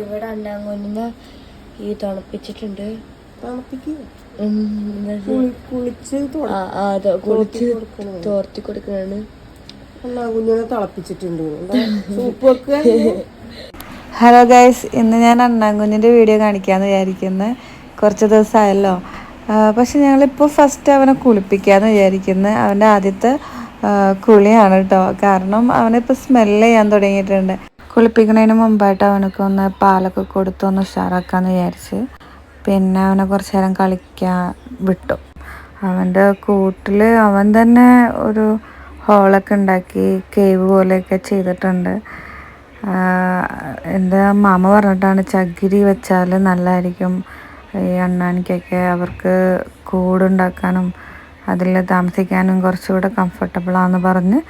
ഇവിടെ അണ്ണാങ്കുഞ്ഞിനെ ഈ തണുപ്പിച്ചിട്ടുണ്ട്. തോർത്തി കൊടുക്കണാണ് എന്നാ കുഞ്ഞിനെ തിളപ്പിച്ചിട്ടുണ്ട്. സൂപ്പ് വെക്കുക ഹലോ ഗൈസ് ഇന്ന് ഞാൻ അണ്ണാങ്കുഞ്ഞിന്റെ വീഡിയോ കാണിക്കാമെന്ന് വിചാരിക്കുന്നത് കുറച്ച് ദിവസമായല്ലോ പക്ഷെ ഞങ്ങളിപ്പോൾ ഫസ്റ്റ് അവനെ കുളിപ്പിക്കാമെന്ന് വിചാരിക്കുന്നത് അവന്റെ ആദ്യത്തെ കുളിയാണ് കേട്ടോ കാരണം അവനിപ്പോൾ സ്മെല്ല് ചെയ്യാൻ തുടങ്ങിയിട്ടുണ്ട്. കുളിപ്പിക്കുന്നതിന് മുമ്പായിട്ട് അവനൊക്കെ ഒന്ന് പാലൊക്കെ കൊടുത്ത് ഒന്ന് ഉഷാറാക്കാമെന്ന് വിചാരിച്ച് പിന്നെ അവനെ കുറച്ച് നേരം കളിക്കാൻ വിട്ടു. അവന്റെ കൂട്ടിൽ അവൻ തന്നെ ഒരു ഹോളൊക്കെ ഉണ്ടാക്കി കേവ് പോലെയൊക്കെ ചെയ്തിട്ടുണ്ട്. എന്റെ മാമ പറഞ്ഞിട്ടാണ് ചകിരി വെച്ചാൽ നല്ലതായിരിക്കും. ഈ അണ്ണാനിക്കൊക്കെ അവർക്ക് കൂടുണ്ടാക്കാനും അതിൽ താമസിക്കാനും കുറച്ചുകൂടെ കംഫർട്ടബിളാണെന്ന് പറഞ്ഞ്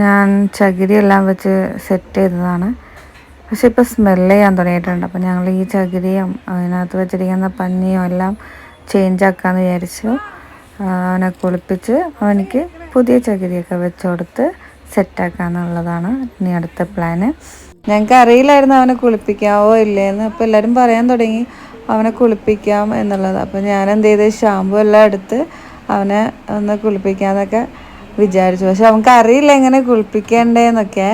ഞാൻ ചകിരി എല്ലാം വെച്ച് സെറ്റ് ചെയ്തതാണ്. പക്ഷെ ഇപ്പോൾ സ്മെല്ല് ചെയ്യാൻ തുടങ്ങിയിട്ടുണ്ട്. അപ്പോൾ ഞങ്ങൾ ഈ ചകിരിയും അതിനകത്ത് വെച്ചിരിക്കുന്ന പഞ്ഞിയും എല്ലാം ചേഞ്ച് ആക്കാമെന്ന് വിചാരിച്ചു. അവനെ കുളിപ്പിച്ച് അവനിക്ക് പുതിയ ചകിരിയൊക്കെ വെച്ച് കൊടുത്ത് സെറ്റാക്കാന്നുള്ളതാണ് ഇനി അടുത്ത പ്ലാന് ഞങ്ങൾക്ക് അറിയില്ലായിരുന്നു അവനെ കുളിപ്പിക്കാവോ ഇല്ലേന്ന്. അപ്പോൾ എല്ലാവരും പറയാൻ തുടങ്ങി അവനെ കുളിപ്പിക്കാം എന്നുള്ളത്. അപ്പോൾ ഞാൻ എന്ത് ചെയ്ത്? ഷാമ്പു എല്ലാം എടുത്ത് അവനെ ഒന്ന് കുളിപ്പിക്കാമെന്നൊക്കെ വിചാരിച്ചു. പക്ഷെ അവൾക്ക് അറിയില്ല എങ്ങനെ കുളിപ്പിക്കണ്ടേന്നൊക്കെ.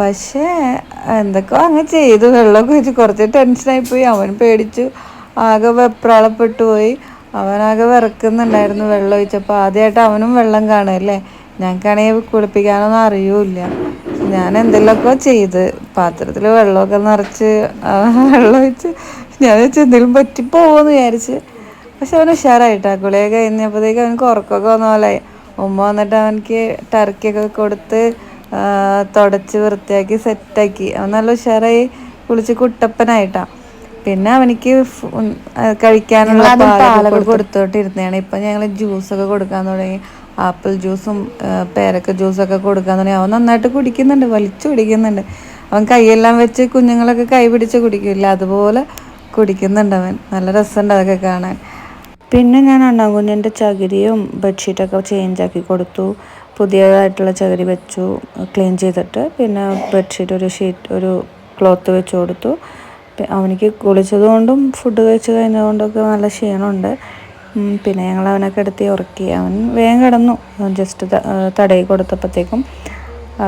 പക്ഷേ എന്തൊക്കെയോ അങ്ങ് ചെയ്തു. വെള്ളമൊക്കെ വെച്ച് കുറച്ച് ടെൻഷനായി പോയി. അവൻ പേടിച്ചു. ആകെ വെപ്രാളപ്പെട്ടു പോയി. അവനാകെ വിറക്കുന്നുണ്ടായിരുന്നു വെള്ളം ഒഴിച്ചപ്പോൾ. ആദ്യമായിട്ട് അവനും വെള്ളം കാണുമല്ലേ ഞങ്ങൾക്കാണെങ്കിൽ കുളിപ്പിക്കാനൊന്നും അറിയൂല ഞാൻ എന്തെങ്കിലുമൊക്കെ ചെയ്ത്. പാത്രത്തിൽ വെള്ളമൊക്കെ നിറച്ച് വെള്ളം ഒഴിച്ച് ഞാൻ വെച്ച് എന്തെങ്കിലും പറ്റിപ്പോവെന്ന് വിചാരിച്ച്. പക്ഷെ അവൻ ഉഷാറായിട്ടാ. കുളിയൊക്കെ കഴിഞ്ഞപ്പോഴത്തേക്ക് അവനക്ക് ഉറക്കമൊക്കെ വന്ന പോലെ ഉമ്മ വന്നിട്ട് അവനക്ക് ടർക്കിയൊക്കെ കൊടുത്ത് തുടച്ച് വൃത്തിയാക്കി സെറ്റാക്കി. അവൻ നല്ല ഉഷാറായി കുളിച്ച് കുട്ടപ്പനായിട്ടാ. പിന്നെ അവനിക്ക് കഴിക്കാനുള്ള പാലൊക്കെ കൊടുത്തോട്ടിരുന്നതാണ് ഇപ്പം ഞങ്ങൾ ജ്യൂസൊക്കെ കൊടുക്കാൻ തുടങ്ങി. ആപ്പിൾ ജ്യൂസും പേരക്ക ജ്യൂസൊക്കെ കൊടുക്കാൻ തുടങ്ങി. അവൻ നന്നായിട്ട് കുടിക്കുന്നുണ്ട് വലിച്ചു കുടിക്കുന്നുണ്ട്. അവൻ കൈയെല്ലാം വെച്ച് കുഞ്ഞുങ്ങളൊക്കെ കൈ പിടിച്ച് കുടിക്കില്ല? അതുപോലെ കുടിക്കുന്നുണ്ട് അവൻ. നല്ല രസമുണ്ട് അതൊക്കെ കാണാൻ. പിന്നെ ഞാൻ അണ്ണാങ്കുഞ്ഞിന്റെ ചകിരിയും ബെഡ്ഷീറ്റൊക്കെ ചേഞ്ച് ആക്കി കൊടുത്തു. പുതിയതായിട്ടുള്ള ചകിരി വെച്ചു ക്ലീൻ ചെയ്തിട്ട് പിന്നെ ബെഡ്ഷീറ്റ് ഒരു ഷീറ്റ് ഒരു ക്ലോത്ത് വെച്ച് കൊടുത്തു. അവനിക്ക് കുളിച്ചതുകൊണ്ടും ഫുഡ് കഴിച്ച് കഴിഞ്ഞതുകൊണ്ടൊക്കെ നല്ല ക്ഷീണമുണ്ട്. പിന്നെ ഞങ്ങൾ അവനെ കിടത്തി ഉറക്കി. അവൻ വേഗം കിടന്നു. ജസ്റ്റ് തടയി കൊടുത്തപ്പോഴത്തേക്കും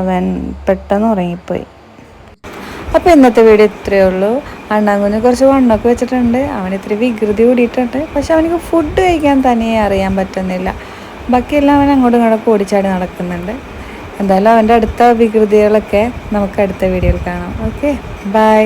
അവൻ പെട്ടെന്ന് ഉറങ്ങിപ്പോയി. അപ്പോൾ ഇന്നത്തെ വീഡിയോ ഇത്രയേ ഉള്ളൂ. അണ്ണാങ്കുഞ്ഞ് കുറച്ച് വണ്ണൊക്കെ വെച്ചിട്ടുണ്ട്. അവൻ ഇത്തിരി വികൃതി കൂടിയിട്ടുണ്ട്. പക്ഷെ അവനക്ക് ഫുഡ് കഴിക്കാൻ തനിയെ അറിയാൻ പറ്റുന്നില്ല. ബാക്കിയെല്ലാം അവൻ അങ്ങോട്ടും ഇങ്ങോട്ടും ഓടിച്ചാടി നടക്കുന്നുണ്ട്. എന്തായാലും അവന്റെ അടുത്ത വികൃതികളൊക്കെ നമുക്ക് അടുത്ത വീഡിയോയിൽ കാണാം. Okay bye